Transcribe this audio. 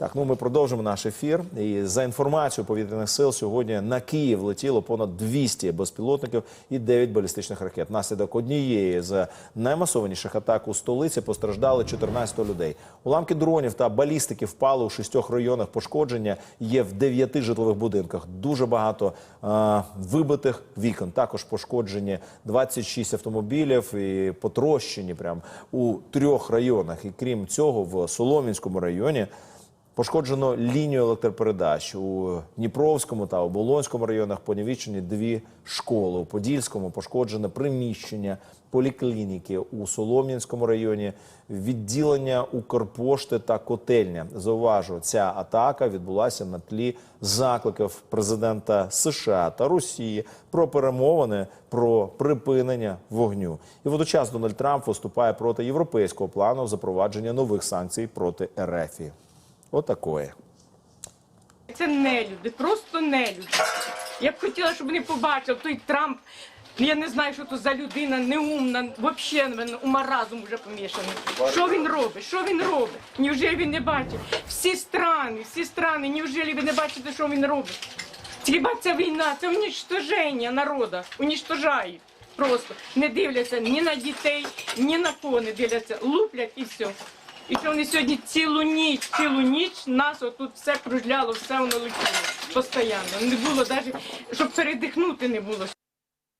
Так, ну ми продовжимо наш ефір. І за інформацією повітряних сил, сьогодні на Київ летіло понад 200 безпілотників і 9 балістичних ракет. Наслідок однієї з наймасованіших атак у столиці постраждали 14 людей. Уламки дронів та балістики впали у шістьох районах. Пошкодження є в дев'яти житлових будинках. Дуже багато е, вибитих вікон. Також пошкоджені 26 автомобілів і потрощені прям у трьох районах. І крім цього, в Солом'янському районі. Пошкоджено лінію електропередач у Дніпровському та Оболонському районах. Понівічені дві школи. У Подільському пошкоджене приміщення поліклініки у Солом'янському районі, відділення Укрпошти та котельня. Зауважу, ця атака відбулася на тлі закликів президента США та Росії про перемовини про припинення вогню. І водночас Дональд Трамп виступає проти європейського плану запровадження нових санкцій проти РФ. Отакое. Це нелюди, просто нелюди. Я б хотіла, щоб вони побачили, той Трамп, ну, я не знаю, що то за людина, неумна, взагалі він у маразм вже помішаний. Що він робить? Що він робить? Невже він не бачить? Всі страни, всі страни, невже ви не бачите, що він робить? Хіба ця війна, це унічтоження народу, унічтожають. Просто не дивляться ні на дітей, ні на кого не дивляться, луплять і все. І що вони сьогодні цілу ніч, цілу ніч нас отут все кружляло, все воно летіло постійно. Не було навіть, щоб передихнути не було.